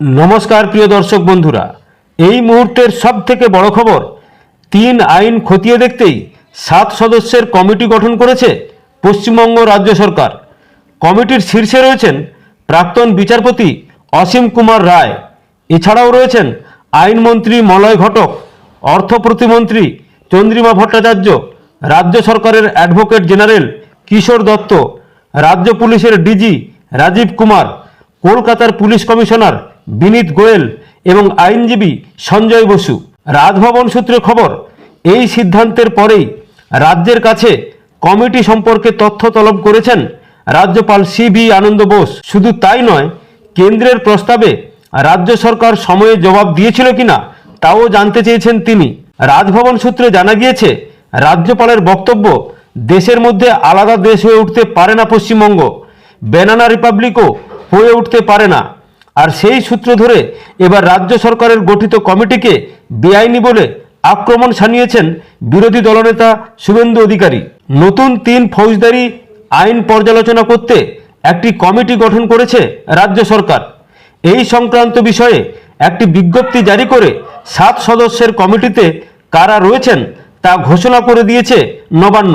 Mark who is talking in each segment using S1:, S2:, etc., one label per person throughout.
S1: নমস্কার, প্রিয় দর্শক বন্ধুরা। এই মুহূর্তের সব থেকে বড় খবর, তিন আইন খতিয়ে দেখতেই সাত সদস্যের কমিটি গঠন করেছে পশ্চিমবঙ্গ রাজ্য সরকার। কমিটির শীর্ষে রয়েছেন প্রাক্তন বিচারপতি অসীম কুমার রায়। এছাড়াও রয়েছেন আইনমন্ত্রী মলয় ঘটক, অর্থ প্রতিমন্ত্রী চন্দ্রিমা ভট্টাচার্য, রাজ্য সরকারের অ্যাডভোকেট জেনারেল কিশোর দত্ত, রাজ্য পুলিশের ডিজি রাজীব কুমার, কলকাতার পুলিশ কমিশনার বিনীত গোয়েল এবং আইনজীবী সঞ্জয় বসু। রাজভবন সূত্রে খবর, এই সিদ্ধান্তের পরেই রাজ্যের কাছে কমিটি সম্পর্কে তথ্য তলব করেছেন রাজ্যপাল সি ভি আনন্দ বোস। শুধু তাই নয়, কেন্দ্রের প্রস্তাবে রাজ্য সরকার সময়ে জবাব দিয়েছিল কিনা তাও জানতে চেয়েছেন তিনি। রাজভবন সূত্রে জানা গিয়েছে, রাজ্যপালের বক্তব্য দেশের মধ্যে আলাদা দেশ হয়ে উঠতে পারে না পশ্চিমবঙ্গ বেনানা রিপাবলিকও হয়ে উঠতে পারে না। আর সেই সূত্র ধরে এবার রাজ্য সরকারের গঠিত কমিটিকে বেআইনি বলে আক্রমণ সানিয়েছেন বিরোধী দলনেতা শুভেন্দু অধিকারী। নতুন তিন ফৌজদারি আইন পর্যালোচনা করতে একটি কমিটি গঠন করেছে রাজ্য সরকার। এই সংক্রান্ত বিষয়ে একটি বিজ্ঞপ্তি জারি করে সাত সদস্যের কমিটিতে কারা রয়েছেন তা ঘোষণা করে দিয়েছে নবান্ন।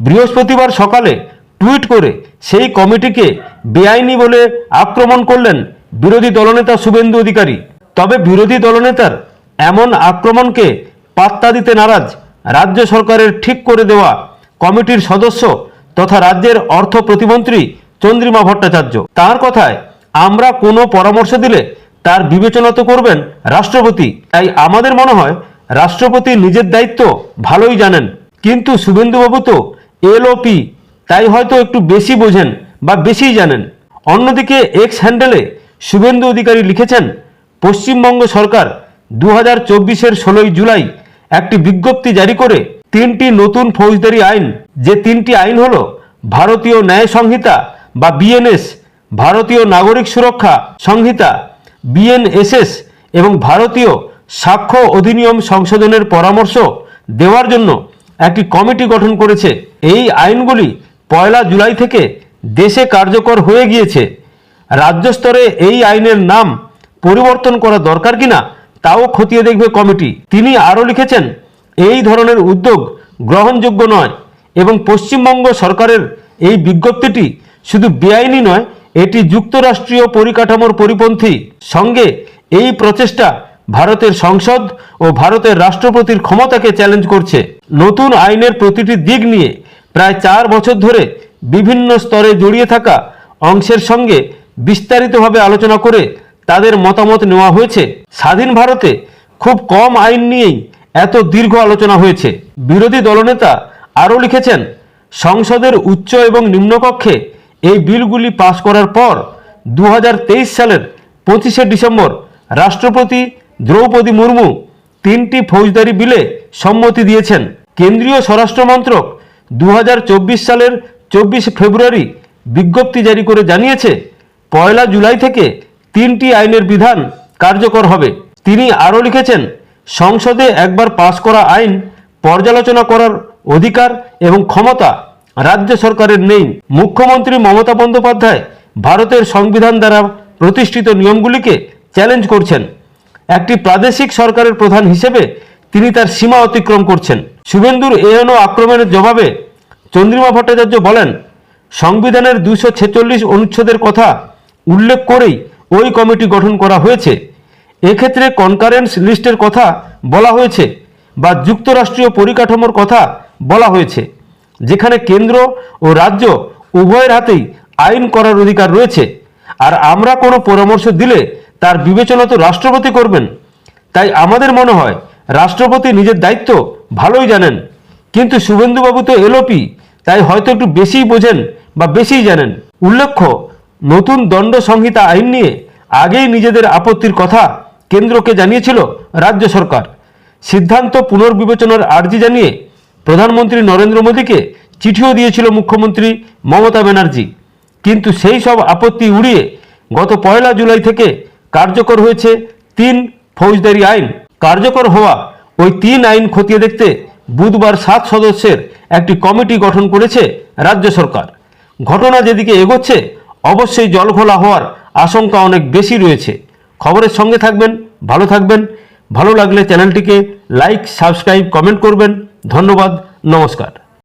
S1: বৃহস্পতিবার সকালে টুইট করে সেই কমিটিকে বেআইনি বলে আক্রমণ করলেন বিরোধী দলনেতা শুভেন্দু অধিকারী। তবে বিরোধী দলনেতার এমন আক্রমণকে পাত্তা দিতে নারাজ রাজ্য সরকারের ঠিক করে দেওয়া কমিটির সদস্য তথা রাজ্যের অর্থ প্রতিমন্ত্রী চন্দ্রিমা ভট্টাচার্য। তার কথায়, আমরা কোনো পরামর্শ দিলে তার বিবেচনা তো করবেন রাষ্ট্রপতি। তাই আমাদের মনে হয় রাষ্ট্রপতি নিজের দায়িত্ব ভালোই জানেন। কিন্তু শুভেন্দুবাবু তো এলওপি তাই হয়তো একটু বেশি বোঝেন বা বেশিই জানেন। অন্যদিকে এক্স হ্যান্ডেলে শুভেন্দু অধিকারী লিখেছেন, পশ্চিমবঙ্গ সরকার দু হাজার চব্বিশের ষোলোই জুলাই একটি বিজ্ঞপ্তি জারি করে তিনটি নতুন ফৌজদারি আইন, যে তিনটি আইন হল ভারতীয় ন্যায় সংহিতা বা বিএনএস, ভারতীয় নাগরিক সুরক্ষা সংহিতা, বিএনএসএস এবং ভারতীয় সাক্ষ্য অধিনিয়ম সংশোধনের পরামর্শ দেওয়ার জন্য একটি কমিটি গঠন করেছে। এই আইনগুলি পয়লা জুলাই থেকে দেশে কার্যকর হয়ে গিয়েছে। রাজ্য স্তরে এই আইনের নাম পরিবর্তন করা দরকার কিনা তাও খতিয়ে দেখবে কমিটি। তিনি আরও লিখেছেন, এই ধরনের উদ্যোগ গ্রহণযোগ্য নয় এবং পশ্চিমবঙ্গ সরকারের এই বিজ্ঞপ্তিটি শুধু বেআইনি নয়, এটি যুক্তরাষ্ট্রীয় পরিকাঠামোর পরিপন্থী। সঙ্গে এই প্রচেষ্টা ভারতের সংসদ ও ভারতের রাষ্ট্রপতির ক্ষমতাকে চ্যালেঞ্জ করছে। নতুন আইনের প্রতিটি দিক নিয়ে প্রায় চার বছর ধরে বিভিন্ন স্তরে জড়িয়ে থাকা অংশের সঙ্গে বিস্তারিতভাবে আলোচনা করে তাদের মতামত নেওয়া হয়েছে। স্বাধীন ভারতে খুব কম আইন নিয়েই এত দীর্ঘ আলোচনা হয়েছে। বিরোধী দলনেতা আরও লিখেছেন, সংসদের উচ্চ এবং নিম্নকক্ষে এই বিলগুলি পাশ করার পর দু হাজার তেইশ সালের পঁচিশে ডিসেম্বর রাষ্ট্রপতি দ্রৌপদী মুর্মু তিনটি ফৌজদারি বিলে সম্মতি দিয়েছেন। কেন্দ্রীয় স্বরাষ্ট্র মন্ত্রক দু হাজার চব্বিশ সালের চব্বিশে ফেব্রুয়ারি বিজ্ঞপ্তি জারি করে জানিয়েছে পয়লা জুলাই থেকে তিনটি আইনের বিধান কার্যকর হবে। তিনি আরও লিখেছেন, সংসদে একবার পাশ করা আইন পর্যালোচনা করার অধিকার এবং ক্ষমতা রাজ্য সরকারের নেই। মুখ্যমন্ত্রী মমতা বন্দ্যোপাধ্যায় ভারতের সংবিধান দ্বারা প্রতিষ্ঠিত নিয়মগুলিকে চ্যালেঞ্জ করছেন। একটি প্রাদেশিক সরকারের প্রধান হিসেবে তিনি তার সীমা অতিক্রম করছেন। শুভেন্দুর এএনও আক্রমণের জবাবে চন্দ্রিমা ভট্টাচার্য বলেন, সংবিধানের দুশো ছেচল্লিশ অনুচ্ছেদের কথা উল্লেখ করেই ওই কমিটি গঠন করা হয়েছে। এক্ষেত্রে কনকারেন্স লিস্টের কথা বলা হয়েছে বা যুক্তরাষ্ট্রীয় পরিকাঠামোর কথা বলা হয়েছে, যেখানে কেন্দ্র ও রাজ্য উভয়ের হাতেই আইন করার অধিকার রয়েছে। আর আমরা কোনো পরামর্শ দিলে তার বিবেচনা তো রাষ্ট্রপতি করবেন। তাই আমাদের মনে হয় রাষ্ট্রপতি নিজের দায়িত্ব ভালোই জানেন। কিন্তু শুভেন্দুবাবু তো এলোপি তাই হয়তো একটু বেশিই বোঝেন বা বেশিই জানেন। উল্লেখ্য নতুন দণ্ড সংহিতা আইন নিয়ে আগেই নিজেদের আপত্তির কথা কেন্দ্রকে জানিয়েছিল রাজ্য সরকার। সিদ্ধান্ত পুনর্বিবেচনার আর্জি জানিয়ে প্রধানমন্ত্রী নরেন্দ্র মোদীকে চিঠিও দিয়েছিল মুখ্যমন্ত্রী মমতা ব্যানার্জি। কিন্তু সেই সব আপত্তি উড়িয়ে গত পয়লা জুলাই থেকে কার্যকর হয়েছে তিন ফৌজদারি আইন। কার্যকর হওয়া ওই তিন আইন খতিয়ে দেখতে বুধবার সাত সদস্যের একটি কমিটি গঠন করেছে রাজ্য সরকার। ঘটনা যেদিকে এগোচ্ছে অবশ্যই জলঘোলা হওয়ার আশঙ্কা অনেক বেশি রয়েছে। খবরের সঙ্গে থাকবেন, ভালো থাকবেন। ভালো লাগলে চ্যানেলটিকে লাইক, সাবস্ক্রাইব, কমেন্ট করবেন। ধন্যবাদ, নমস্কার।